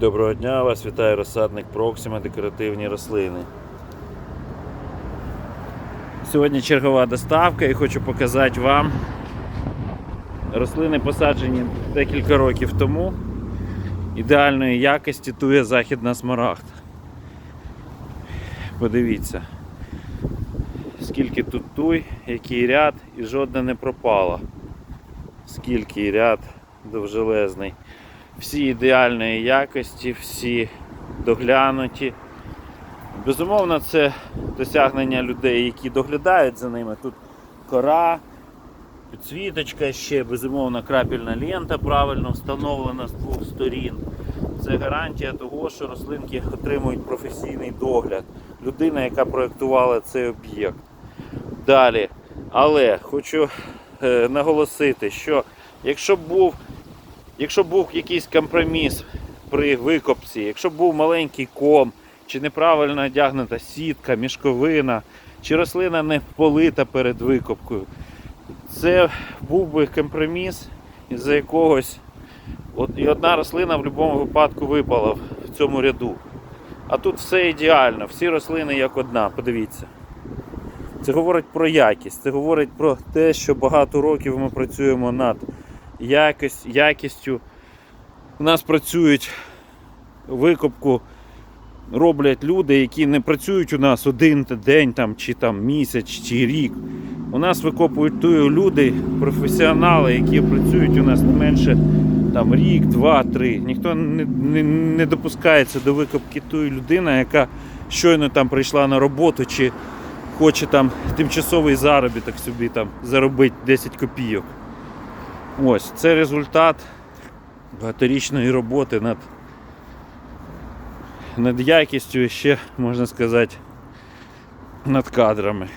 Доброго дня, вас вітає розсадник Проксима декоративні рослини. Сьогодні чергова доставка і хочу показати вам рослини посаджені декілька років тому. Ідеальної якості тує західна смарагда. Подивіться, скільки тут туй, який ряд і жодна не пропала. Скільки ряд довжелезний всі ідеальної якості, всі доглянуті. Безумовно, це досягнення людей, які доглядають за ними. Тут кора, підсвіточка ще, безумовно, крапельна лента правильно встановлена з двох сторін. Це гарантія того, що рослинки отримують професійний догляд. Людина, яка проєктувала цей об'єкт. Далі. Але хочу е, наголосити, що якщо був Якщо був якийсь компроміс при викопці, якщо був маленький ком, чи неправильно одягнута сітка, мішковина, чи рослина не полита перед викопкою, це був би компроміс із-за якогось. І одна рослина в будь-якому випадку випала в цьому ряду. А тут все ідеально, всі рослини як одна, подивіться. Це говорить про якість, це говорить про те, що багато років ми працюємо над якість, якістю. У нас працюють викопку, роблять люди, які не працюють у нас один день там, чи там місяць, чи рік. У нас викопують люди, професіонали, які працюють у нас не менше там, рік, два, три. Ніхто не, не, не допускається до викопки тої людини, яка щойно там прийшла на роботу, чи хоче там тимчасовий заробіток собі там заробити 10 копійок. Ось це результат багаторічної роботи над, над якістю і ще, можна сказати, над кадрами.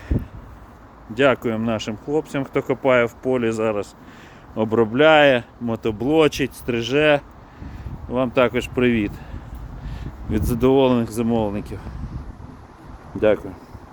Дякуємо нашим хлопцям, хто копає в полі зараз, обробляє, мотоблочить, стриже. Вам також привіт від задоволених замовників. Дякую.